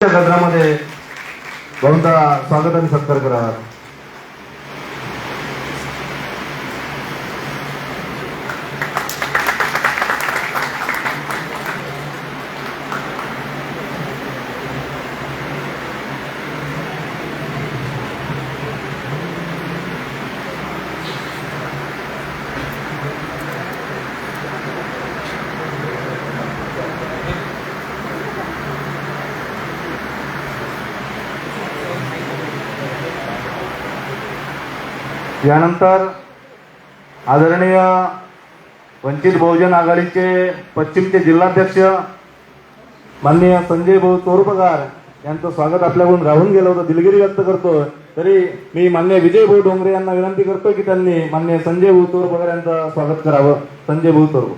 गजरामध्ये बहुधा स्वागत आणि सत्कार करा यानंतर आदरणीय वंचित बहुजन आघाडीचे पश्चिमचे जिल्हाध्यक्ष माननीय संजय भाऊ तोरपगार यांचं स्वागत आपल्याकडून राहून गेलं होतं. दिलगिरी व्यक्त करतो तरी मी मान्य विजय भाऊ डोंगरे यांना विनंती करतो की त्यांनी मान्य संजय भाऊ तोरपगार यांचं स्वागत करावं. संजय भाऊ तोर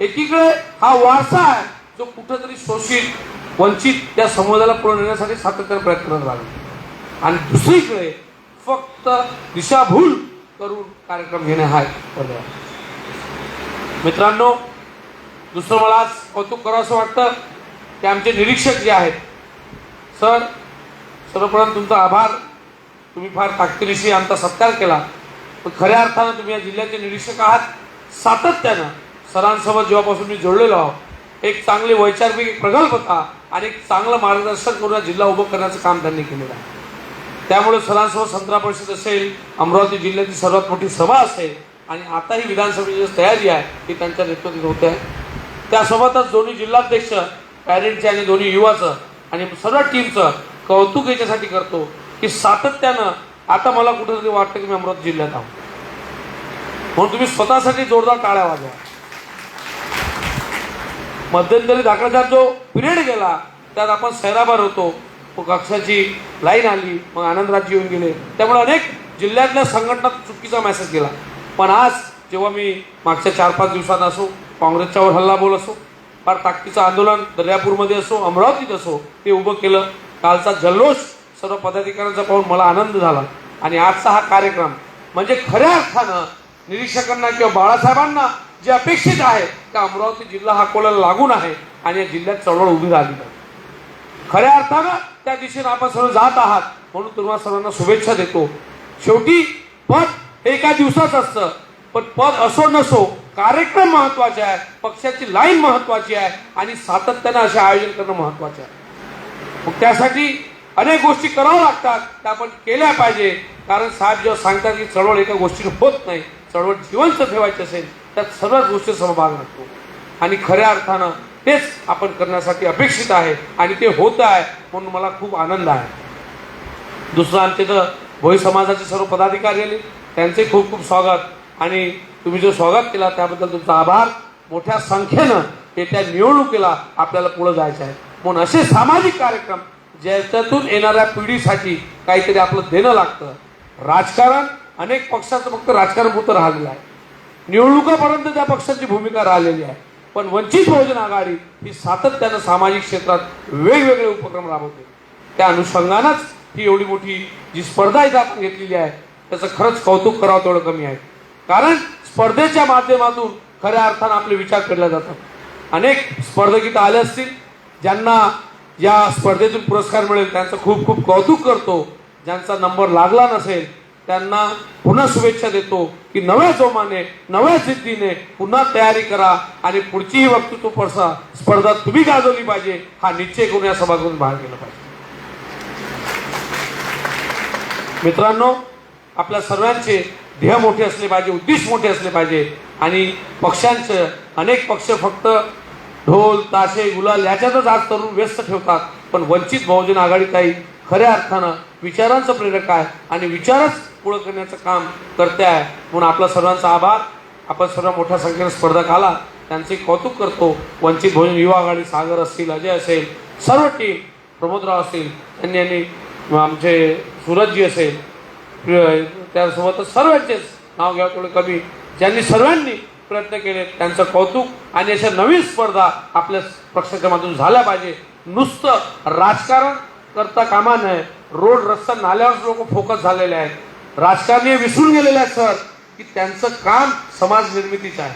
एकीकडे हा वारसा आहे जो कुठंतरी शोषित वंचित त्या समुदायाला पुढे नेण्यासाठी सातत्याने प्रयत्न करत राहिले आणि दुसरीकडे फक्त दिशाभूल करून कार्यक्रम घेणे हा पर्याय. मित्रांनो दुसरं मला आज कौतुक करावं असं वाटतं की आमचे निरीक्षक जे आहेत सर सर्वप्रथम तुमचा आभार. तुम्ही फार ताकदीनिशी आमचा सत्कार केला. पण खऱ्या अर्थानं तुम्ही या जिल्ह्याचे निरीक्षक आहात. सातत्यानं सरांसोबत जेव्हापासून मी जोडलेलो आहोत एक चांगली वैचारिक प्रगल्भता आणि एक चांगलं मार्गदर्शन करून जिल्हा उभं करण्याचं काम त्यांनी केलेलं आहे. त्यामुळे सरांसोबत संत्रा परिषद असेल अमरावती जिल्ह्याची सर्वात मोठी सभा असेल आणि आता ही विधानसभेची जी तयारी आहे ती त्यांच्या नेतृत्वात होते. आहे त्यासोबतच दोन्ही जिल्हाध्यक्ष पॅरेंटचे आणि दोन्ही युवाचं आणि सर्व टीमचं कौतुक याच्यासाठी करतो की सातत्यानं आता मला कुठेतरी वाटतं की मी अमरावती जिल्ह्यात आहोत म्हणून तुम्ही स्वतःसाठी जोरदार टाळ्या वाजवा. मध्यंतरी दाखल्याचा जो पिरियड गेला त्यात आपण सैराबार होतो मग कक्षाची लाईन आली मग आनंदराज येऊन गेले. त्यामुळे अनेक जिल्ह्यातल्या संघटना चुकीचा मेसेज गेला. पण आज जेव्हा मी मागच्या चार पाच दिवसात असो काँग्रेसच्यावर हल्ला बोल असो फार ताकदीचं आंदोलन दर्यापूरमध्ये असो अमरावतीत असो ते उभं केलं कालचा जल्लोष सर्व पदाधिकाऱ्यांचा पाहून मला आनंद झाला. आणि आजचा हा कार्यक्रम म्हणजे खऱ्या अर्थानं निरीक्षकांना किंवा बाळासाहेबांना जे अपेक्षित आहे त्या अमरावती जिल्हा हा कोणाला लागून आहे आणि या जिल्ह्यात चळवळ उभी राहिली पाहिजे खऱ्या अर्थानं त्या दिशेने आपण सर्व जात आहात म्हणून तुम्हाला सर्वांना शुभेच्छा देतो. शेवटी पद एका दिवसाच असतं पण पद असो नसो कार्यक्रम महत्त्वाचे आहे पक्षाची लाईन महत्वाची आहे आणि सातत्यानं असे आयोजन करणं महत्त्वाचे आहे. मग त्यासाठी अनेक गोष्टी कराव्या लागतात त्या आपण केल्या पाहिजे कारण साहेब जेव्हा सांगतात की चळवळ एका गोष्टीने होत नाही चळवळ जिवंत ठेवायची असेल त्यात सर्वच गोष्टी सहभाग लागतो आणि खऱ्या अर्थानं तेच आपण करण्यासाठी अपेक्षित आहे आणि ते होत आहे म्हणून मला खूप आनंद आहे. दुसरं आमचे तर भोई समाजाचे सर्व पदाधिकारी आले त्यांचे खूप खूप स्वागत. आणि तुम्ही जो स्वागत केला त्याबद्दल तुमचा आभार. मोठ्या संख्येनं येत्या निवडणुकीला आपल्याला पुढे जायचं आहे. म्हणून असे सामाजिक कार्यक्रम ज्याच्यातून येणाऱ्या पिढीसाठी काहीतरी आपलं देणं लागतं. राजकारण अनेक पक्षाचं फक्त राजकारण पुरतं राहिलेलं आहे. निवडणुकापर्यंत त्या पक्षाची भूमिका राहिलेली आहे. पण वंचित बहुजन आघाडी ही सातत्यानं सामाजिक क्षेत्रात वेगवेगळे उपक्रम राबवते. त्या अनुषंगानंच ही एवढी मोठी जी स्पर्धा इथं आपण घेतलेली आहे त्याचं खरंच कौतुक करावं तेवढं कमी आहे. कारण स्पर्धेच्या माध्यमातून खऱ्या अर्थानं आपले विचार केले जातात. अनेक स्पर्धक आले असतील ज्यांना या स्पर्धेतून पुरस्कार मिळेल त्यांचं खूप खूप कौतुक करतो. ज्यांचा नंबर लागला नसेल त्यांना पुन्हा शुभेच्छा देतो की नव्या जोमाने नव्या जिद्दीने पुन्हा तयारी करा आणि पुढचीही वक्तृत्व पडसा स्पर्धा तुम्ही गाजवली पाहिजे हा निश्चय करून या सभागृहातून बाहेर गेला पाहिजे. मित्रांनो आपल्या सर्वांचे ध्येय मोठे असले पाहिजे उद्दिष्ट मोठे असले पाहिजे आणि पक्षांचं अनेक पक्ष फक्त ढोल ताशे गुलाल याच्यातच आज तरुण व्यस्त ठेवतात पण वंचित बहुजन आघाडी काही खऱ्या अर्थानं विचारांचं प्रेरक आहे आणि विचारच पुढं करण्याचं काम करते आहे. म्हणून आपला सर्वांचा आभार. आपण सर्व मोठ्या संख्येने स्पर्धक आला. त्यांचे कौतुक करतो. वंचित भोजन युवा आघाडी सागर असतील अजय असेल सर्व टीम प्रमोदराव असतील त्यांनी यांनी आमचे सूरजजी असेल त्यासोबतच सर्वांचेच नाव घ्या थोडं कमी. ज्यांनी सर्वांनी प्रयत्न केले त्यांचं कौतुक आणि अशा नवीन स्पर्धा आपल्या पक्षाच्या माध्यमातून झाल्या पाहिजे. नुसतं राजकारण करता कामा नये. रोड रस्ता नाल्यावर लोक फोकस झालेले आहेत. राजकारणी विसरून गेलेले आहेत सर की त्यांचं काम समाज निर्मितीचं आहे.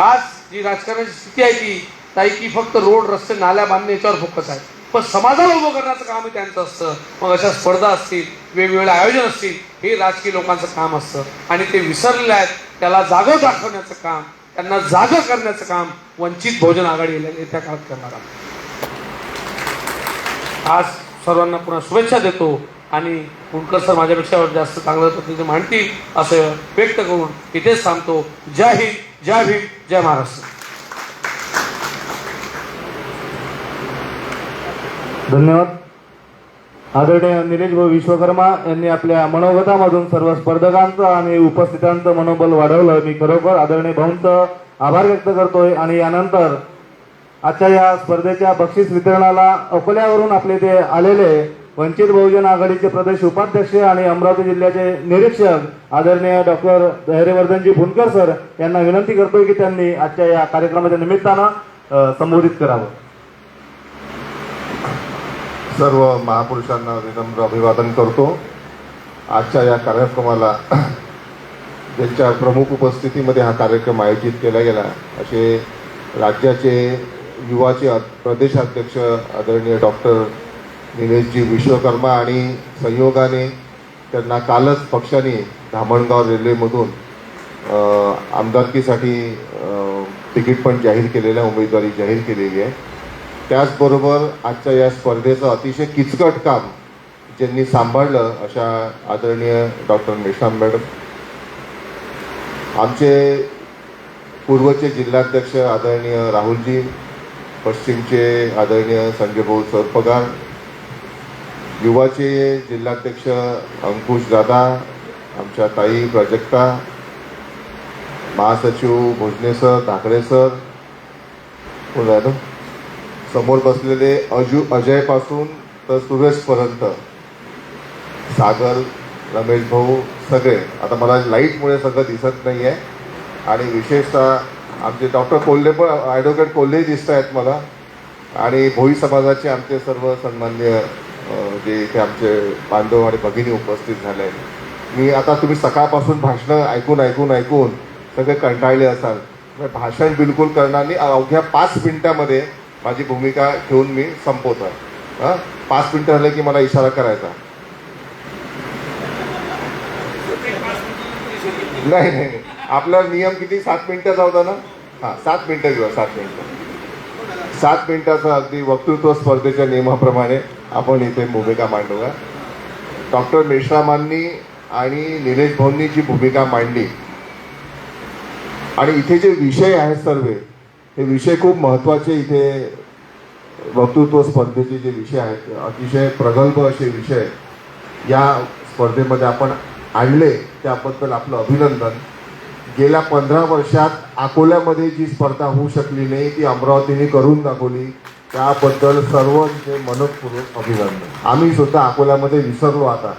आज जी राजकारणाची स्थिती आहे ती ताई की फक्त रोड रस्ते नाल्या बांधणे याच्यावर फोकस आहे. पण समाजाला उभं करण्याचं काम हे त्यांचं असतं. मग अशा स्पर्धा असतील वेगवेगळे आयोजन असतील हे राजकीय लोकांचं काम असतं. आणि ते विसरलेले आहेत त्याला जागं दाखवण्याचं काम त्यांना जागं करण्याचं काम वंचित बहुजन आघाडी येत्या काळात करणार आहोत. आज सर्वांना पुन्हा शुभेच्छा देतो आणि कुणकर सर माझ्यापेक्षा जास्त चांगलं पद्धतीने मांडतील असं व्यक्त करून इथेच थांबतो. जय हिंद जय भीम जय महाराष्ट्र. धन्यवाद. आदरणीय निलेश भाऊ विश्वकर्मा यांनी आपल्या मनोगतामधून सर्व स्पर्धकांचं आणि उपस्थितांचं मनोबल वाढवलं. मी खरोखर आदरणीय भाऊंचं आभार व्यक्त करतोय आणि यानंतर आजच्या या स्पर्धेच्या बक्षीस वितरणाला अकोल्यावरून आपले ते आलेले वंचित बहुजन आघाडीचे प्रदेश उपाध्यक्ष आणि अमरावती जिल्ह्याचे निरीक्षक आदरणीय डॉक्टर धैर्यवर्धनजी भुनकर सर यांना विनंती करतोय की त्यांनी आजच्या या कार्यक्रमाच्या निमित्तानं संबोधित करावं. सर्व महापुरुषांना विनम्र अभिवादन करतो. आजच्या या कार्यक्रमाला ज्यांच्या प्रमुख उपस्थितीमध्ये हा कार्यक्रम आयोजित केला गेला असे राज्याचे युवाचे प्रदेशाध्यक्ष आदरणीय डॉक्टर निलेशजी विश्वकर्मा आणि संयोगाने त्यांना कालच पक्षाने धामणगाव रेल्वेमधून आमदारकीसाठी तिकीट पण जाहीर केलेलं आहे उमेदवारी जाहीर केलेली आहे. त्याचबरोबर आजच्या या स्पर्धेचं अतिशय किचकट काम ज्यांनी सांभाळलं अशा आदरणीय डॉक्टर मेश्राम मॅडम. आमचे पूर्वचे जिल्हाध्यक्ष आदरणीय राहुलजी पश्चिमचे आदरणीय संजयभाऊ सरपगार युवाचे जिल्हाध्यक्ष अंकुश दादा आमच्या ताई प्राजक्ता महासचिव भोजने सर ठाकरे सर कोण ना? समोर बसलेले अजू अजयपासून तर सुरेशपर्यंत सागर रमेश भाऊ सगळे आता मला लाईटमुळे सगळं दिसत नाही आहे आणि विशेषतः आमचे डॉक्टर कोल्हे पण ॲडव्होकेट कोल्हेही दिसत आहेत मला. आणि भोई समाजाचे आमचे सर्व सन्मान्य जे इथे आमचे बांधव आणि भगिनी उपस्थित झाले आहेत मी आता तुम्ही सकाळपासून भाषणं ऐकून ऐकून ऐकून सगळे कंटाळले असाल. भाषण बिलकुल करणार नाही. अवघ्या पाच मिनिटामध्ये माझी भूमिका घेऊन मी संपवतो हां? पाच मिनटं झाले की मला इशारा करायचा. नाही नाही. आपला नियम किती? सात मिनिटाचा होता ना. हां सात मिनिटं घेऊया सात मिनिटं. सात मिनिटाचा अगदी वक्तृत्व स्पर्धेच्या नियमाप्रमाणे आपण इथे भूमिका मांडूया. डॉक्टर मेश्रामांनी आणि निलेश भाऊंनी जी भूमिका मांडली. आणि इथे जे विषय आहेत सर्व हे विषय खूप महत्त्वाचे इथे वक्तृत्व स्पर्धेचे जे विषय आहेत अतिशय प्रगल्भ असे विषय या स्पर्धेमध्ये आपण आणले त्याबद्दल आपलं अभिनंदन. गेल्या पंधरा वर्षात अकोल्यामध्ये जी स्पर्धा होऊ शकली नाही ती अमरावतीने करून दाखवली. त्याबद्दल सर्वांचे मनपूर्वक अभिनंदन. आम्ही सुद्धा अकोल्यामध्ये विसरलो आता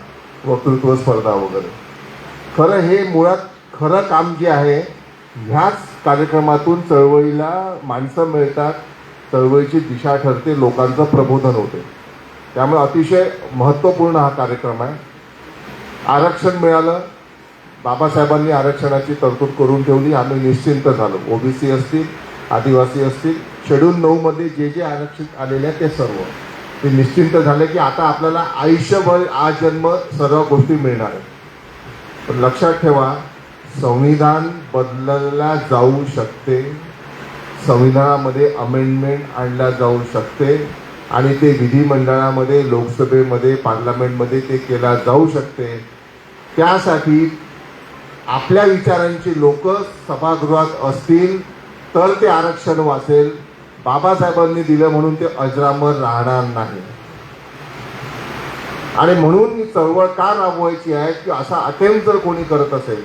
वक्तृत्व स्पर्धा वगैरे. खरं हे मुळात खरं काम जे आहे ह्याच कार्यक्रमातून चळवळीला माणसं मिळतात चळवळीची दिशा ठरते लोकांचं प्रबोधन होते. त्यामुळे अतिशय महत्त्वपूर्ण हा कार्यक्रम आहे. आरक्षण मिळालं बाबासाहेबांनी आरक्षणाची तरतूद करून ठेवली. आम्ही निश्चिंत झालो. ओबीसी असतील आदिवासी असतील शेड्यूल नऊमध्ये जे जे आरक्षित आलेले आहेत ते सर्व. ते निश्चिंत झाले की आता आपल्याला आयुष्यभर आज जन्म सर्व गोष्टी मिळणार आहेत. पण लक्षात ठेवा संविधान बदलला जाऊ शकते. संविधानामध्ये अमेंडमेंट आणल्या जाऊ शकते. आणि ते विधिमंडळामध्ये लोकसभेमध्ये पार्लमेंटमध्ये ते केला जाऊ शकते. त्यासाठी आपल्या विचारांची लोक सभागृहात असतील तर ते आरक्षण वाचेल. बाबासाहेबांनी दिलं म्हणून ते अजरामर राहणार नाही. आणि म्हणून ही चळवळ का राबवायची आहे की असा अटेम्प्ट जर कोणी करत असेल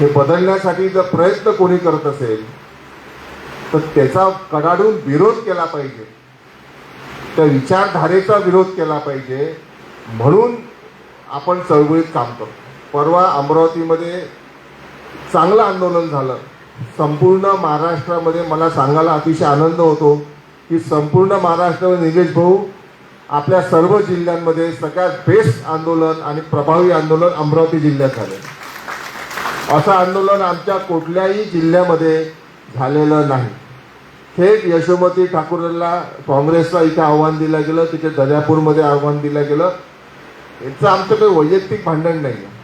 हे बदलण्यासाठी जर प्रयत्न कोणी करत असेल तर त्याचा कडाडून विरोध केला पाहिजे. त्या विचारधारेचा विरोध केला पाहिजे. म्हणून आपण चळवळीत काम करतो. परवा अमरावतीमध्ये चांगलं आंदोलन झालं. संपूर्ण महाराष्ट्रामध्ये मला सांगायला अतिशय आनंद होतो की संपूर्ण महाराष्ट्रामध्ये निलेश भाऊ आपल्या सर्व जिल्ह्यांमध्ये सगळ्यात बेस्ट आंदोलन आणि प्रभावी आंदोलन अमरावती जिल्ह्यात झालं. असं आंदोलन आमच्या कुठल्याही जिल्ह्यामध्ये झालेलं नाही. थेट यशोमती ठाकूरला काँग्रेसला इथे आव्हान दिलं गेलं तिथे दर्यापूरमध्ये आव्हान दिलं गेलं. याचं आमचं काही वैयक्तिक भांडण नाही आहे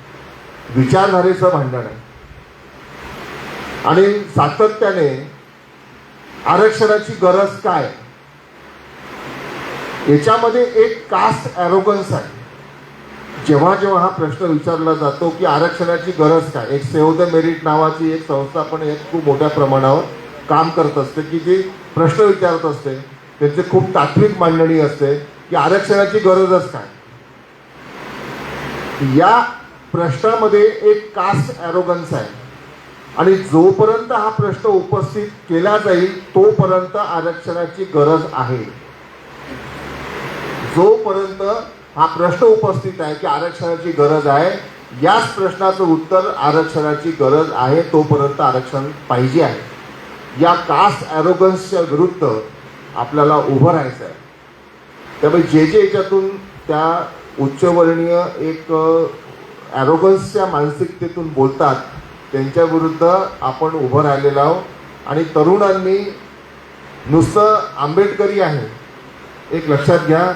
विचारधारेचं भांडण आहे. आणि सातत्याने आरक्षणाची गरज काय? याच्यामध्ये एक कास्ट ॲरोगन्स आहे. जेव्हा जेव्हा हा प्रश्न विचारला जातो की आरक्षणाची गरज काय? एक सेव्ह द मेरिट नावाची एक संस्था पण एक खूप मोठ्या प्रमाणावर काम करत असते की जी प्रश्न विचारत असते. त्यांची खूप तात्विक मांडणी असते की आरक्षणाची गरजच काय? या प्रश्नामध्ये एक कास्ट ॲरोगन्स आहे. आणि जोपर्यंत हा प्रश्न उपस्थित केला जाईल तोपर्यंत आरक्षणाची गरज आहे. जोपर्यंत हा प्रश्न उपस्थित आहे की आरक्षणाची गरज आहे याच प्रश्नाचं उत्तर आरक्षणाची गरज आहे तोपर्यंत आरक्षण पाहिजे आहे. या कास्ट ॲरोगन्सच्या विरुद्ध आपल्याला उभं राहायचं आहे. त्यामुळे जे जे याच्यातून त्या उच्चवर्णीय एक ॲरोगन्सच्या मानसिकतेतून बोलतात त्यांच्या विरुद्ध आपण उभं राहिलेलो आहोत. आणि तरुणांनी नुसतं आंबेडकरी आहे. एक लक्षात घ्या.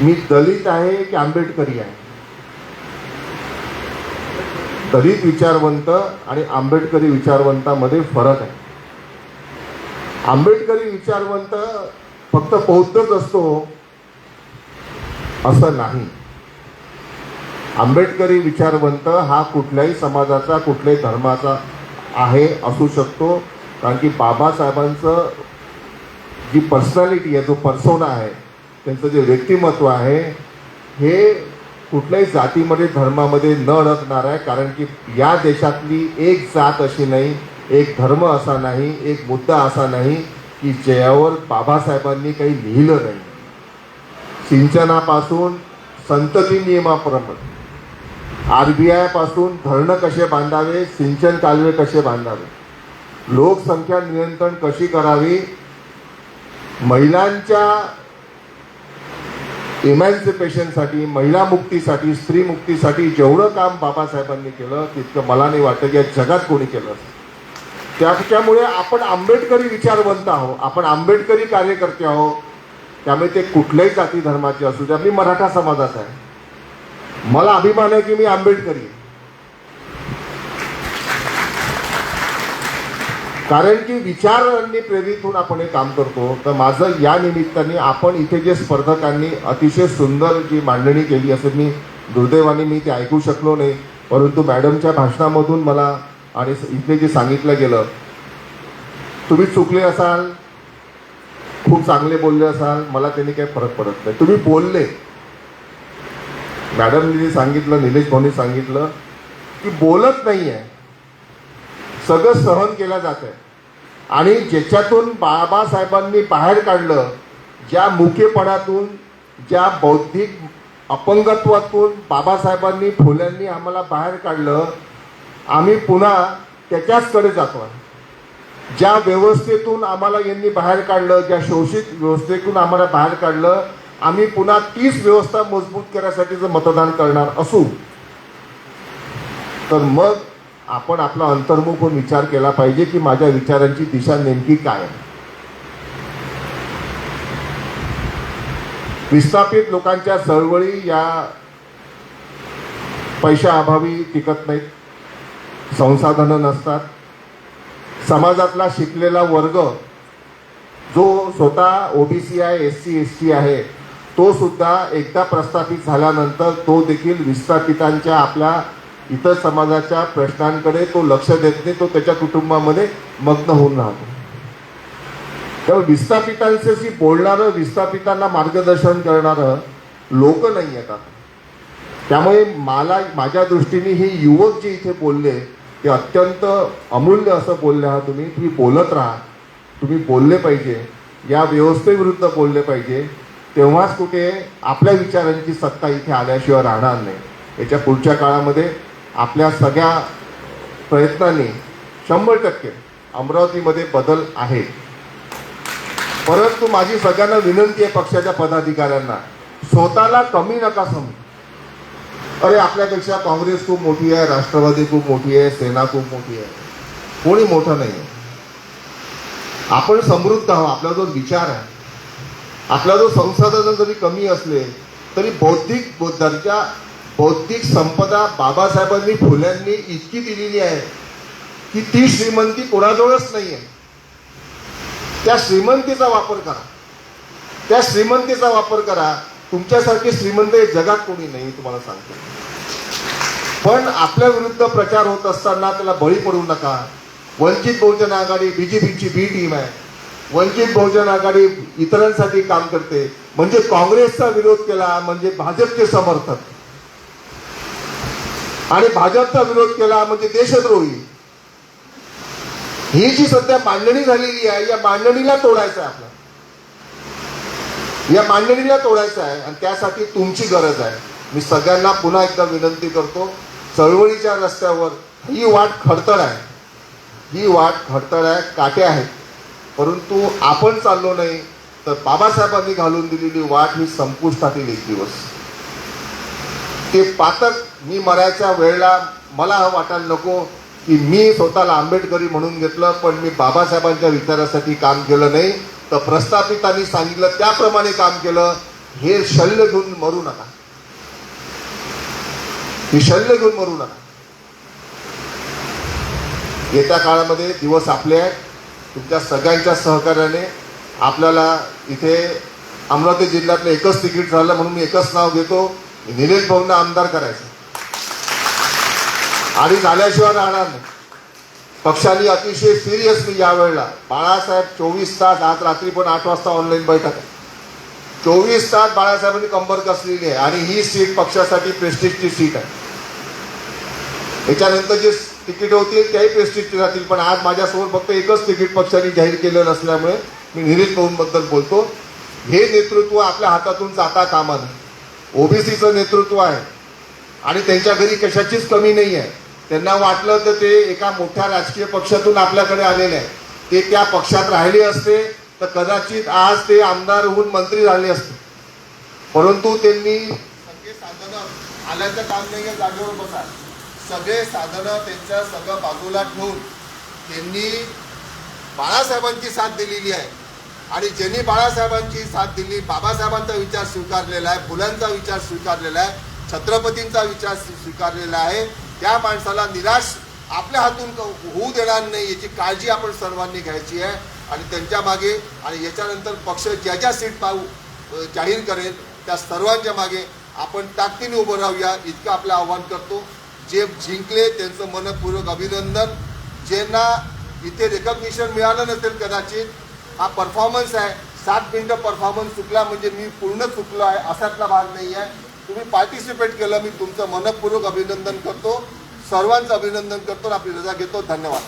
मी दलित आहे की आंबेडकरी आहे? दलित विचारवंत आणि आंबेडकरी विचारवंतामध्ये फरक आहे. आंबेडकरी विचारवंत फक्त बौद्धच असतो असं नाही. आंबेडकरी विचारवंत हा कुठल्याही समाजाचा कुठल्याही धर्माचा आहे असू शकतो. कारण की बाबासाहेबांचं जी पर्सनॅलिटी आहे जो पर्सोना आहे त्यांचं जे व्यक्तिमत्व आहे हे कुठल्याही जातीमध्ये धर्मामध्ये न अडकणार आहे. कारण की या देशातली एक जात अशी नाही एक धर्म असा नाही एक मुद्दा असा नाही की ज्यावर बाबासाहेबांनी काही लिहिलं नाही. सिंचनापासून संतती नियमाप्रमाणे. आर बी आयपासून धरणं कसे बांधावे सिंचन कालवे कसे बांधावे? लोकसंख्या नियंत्रण कशी करावी? महिलांच्या इमॅन्सिपेशनसाठी महिला मुक्तीसाठी स्त्री मुक्तीसाठी जेवढं काम बाबासाहेबांनी केलं तितकं मला नाही वाटतं की या जगात कोणी केलं. त्याच्यामुळे आपण आंबेडकरी विचारवंत आहोत. आपण आंबेडकरी कार्यकर्ते आहोत. त्यामुळे ते कुठल्याही जाती धर्माचे असू द्या. मी मराठा समाजाचा आहे. मला अभिमान आहे की मी आंबेडकरी कारण की विचारांनी प्रेरित होऊन आपण हे काम करतो तर माझं या निमित्ताने आपण इथे जे स्पर्धकांनी अतिशय सुंदर जी मांडणी केली असं मी दुर्दैवाने मी ते ऐकू शकलो नाही परंतु मॅडमच्या भाषणामधून मला आणि इथे जे सांगितलं गेलं तुम्ही चुकले असाल खूप चांगले बोलले असाल मला त्यांनी काही फरक पडत नाही. तुम्ही बोलले मॅडमनी सांगितलं निलेश भाऊनी सांगितलं की बोलत नाही आहे सगळं सहन केलं जात आहे आणि ज्याच्यातून बाबासाहेबांनी बाहेर काढलं ज्या मुकेपणातून ज्या बौद्धिक अपंगत्वातून बाबासाहेबांनी फुल्यांनी आम्हाला बाहेर काढलं आम्ही पुन्हा त्याच्याचकडे जातो आहे. ज्या व्यवस्थेतून आम्हाला यांनी बाहेर काढलं ज्या शोषित व्यवस्थेतून आम्हाला बाहेर काढलं आम्ही पुन्हा तीच व्यवस्था मजबूत करण्यासाठी जर मतदान करणार असू तर मग आपण आपला अंतर्मुख होऊन विचार केला पाहिजे की माझ्या विचारांची दिशा नेमकी काय आहे. विस्थापित लोकांच्या चळवळी या पैशाअभावी टिकत नाहीत संसाधनं नसतात. समाजातला शिकलेला वर्ग जो स्वतः ओबीसी आहे एस सी एस टी आहे तो सुद्धा एकदा प्रस्थापित झाल्यानंतर तो देखील विस्थापितांच्या आपल्या इतर समाजाच्या प्रश्नांकडे तो लक्ष देत नाही तो त्याच्या कुटुंबामध्ये मग्न होऊन राहतो. त्यामुळे विस्थापितांशी बोलणारं विस्थापितांना मार्गदर्शन करणारं लोक नाही येतात त्यामुळे मला माझ्या दृष्टीने हे युवक जे इथे बोलले ते अत्यंत अमूल्य असं बोलले आहात तुम्ही. तुम्ही बोलत राहा. तुम्ही बोलले पाहिजे. या व्यवस्थेविरुद्ध बोलले पाहिजे. तेव्हाच कुठे आपल्या विचारांची सत्ता इथे आल्याशिवाय राहणार नाही. याच्या पुढच्या काळामध्ये आपल्या सगळ्या प्रयत्नांनी शंभर टक्के अमरावतीमध्ये बदल आहे. परंतु माझी सगळ्यांना विनंती आहे पक्षाच्या पदाधिकाऱ्यांना स्वतःला कमी नका समजू. अरे आपल्यापेक्षा काँग्रेस खूप मोठी आहे राष्ट्रवादी खूप मोठी आहे सेना खूप मोठी आहे. कोणी मोठं नाही आहे आपण समृद्ध आहोत आपला जो विचार आहे आपला जो संसाधन जरी कमी असले तरी बौद्धिक दर्जा बौद्धिक संपदा बाबासाहेबांनी फुल्यांनी इतकी दिलेली आहे की ती श्रीमंती कोणाजवळच नाही आहे त्या श्रीमंतीचा वापर करा. त्या श्रीमंतीचा वापर करा. तुमच्यासारखे श्रीमंत हे जगात कोणी नाही तुम्हाला सांगतो. पण आपल्या विरुद्ध प्रचार होत असताना त्याला बळी पडू नका. वंचित बहुजन आघाडी बीजेपीची बी टीम आहे. वंचित बहुजन आघाडी इतरांसाठी काम करते. म्हणजे काँग्रेसचा विरोध केला म्हणजे भाजपचे समर्थक. आणि भाजपचा विरोध केला म्हणजे देशद्रोही. ही जी सध्या मांडणी झालेली आहे या मांडणीला तोडायचं आहे आपल्याला या मांडणीला तोडायचं आहे आणि त्यासाठी तुमची गरज आहे. मी सगळ्यांना पुन्हा एकदा विनंती करतो चळवळीच्या रस्त्यावर ही वाट खडतळ आहे. ही वाट खडतळ आहे काटे आहेत. परंतु आपण चाललो नाही तर बाबासाहेबांनी घालून दिलेली वाट ही संपुष्टात येईल एक दिवस. ते पातक मी मरायच्या वेळेला मला हा वाटायला नको की मी स्वतःला आंबेडकरी म्हणून घेतलं पण मी बाबासाहेबांच्या विचारासाठी काम केलं नाही. तर प्रस्थापितांनी सांगितलं त्याप्रमाणे काम केलं. हे शल्य घेऊन मरू नका. ही शल्य घेऊन मरू नका. येत्या काळामध्ये दिवस आपले आहेत. तुमच्या सगळ्यांच्या सहकार्याने आपल्याला इथे अमरावती जिल्ह्यातलं एकच तिकीट झालं म्हणून मी एकच नाव घेतो. निलेश भाऊंना आमदार करायचं. आणि झाल्याशिवाय राहणार नाही. पक्षाने अतिशय सिरियसली यावेळेला बाळासाहेब चोवीस तास आज रात्री पण आठ वाजता ऑनलाईन बैठक आहे. चोवीस तास बाळासाहेबांनी कंबर कसलेली आहे आणि ही सीट पक्षासाठी प्रेस्टिजची सीट आहे. याच्यानंतर जे तिकीट होतील त्याही प्रेस्टिजचे जातील पण आज माझ्यासमोर फक्त एकच तिकीट पक्षाने जाहीर केलं नसल्यामुळे मी निरीश भाऊंबद्दल बोलतो. हे नेतृत्व आपल्या हातातून जाता कामा नये. ओबीसीचं नेतृत्व आहे. आणि त्यांच्या घरी कशाचीच कमी नाही आहे. त्यांना वाटलं तर ते एका मोठ्या राजकीय पक्षातून आपल्याकडे आलेले आहे. ते त्या पक्षात राहिले असते तर कदाचित आज ते आमदार होऊन मंत्री झाले असते. परंतु त्यांनी सगळे साधनं आल्याचं काम नाही जागेवर बसा. सगळे साधनं त्यांच्या सगळं बाजूला ठेवून त्यांनी बाळासाहेबांची साथ दिलेली आहे. आणि ज्यांनी बाळासाहेबांची साथ दिली बाबासाहेबांचा विचार स्वीकारलेला आहे फुलांचा विचार स्वीकारलेला आहे छत्रपतींचा विचार स्वीकारलेला आहे त्या माणसाला निराश आपल्या हातून होऊ देणार नाही याची काळजी आपण सर्वांनी घ्यायची आहे. आणि त्यांच्या मागे आणि याच्यानंतर पक्ष ज्या ज्या सीट पाहू जाहीर करेल त्या सर्वांच्या मागे आपण ताकदीने उभं राहूया इतकं आपलं आव्हान करतो. जे जिंकले त्यांचं मनपूर्वक अभिनंदन. ज्यांना इथे रेकग्निशन मिळालं नसेल कदाचित हा परफॉर्मन्स आहे. सात मिनटं परफॉर्मन्स चुकला म्हणजे मी पूर्ण चुकलो आहे असातला भाग नाही आहे तुम्ही पार्टिसिपेट केलं मी तुमचं मनपूर्वक अभिनंदन करतो. सर्वांचं अभिनंदन करतो आणि आपली रजा घेतो. धन्यवाद.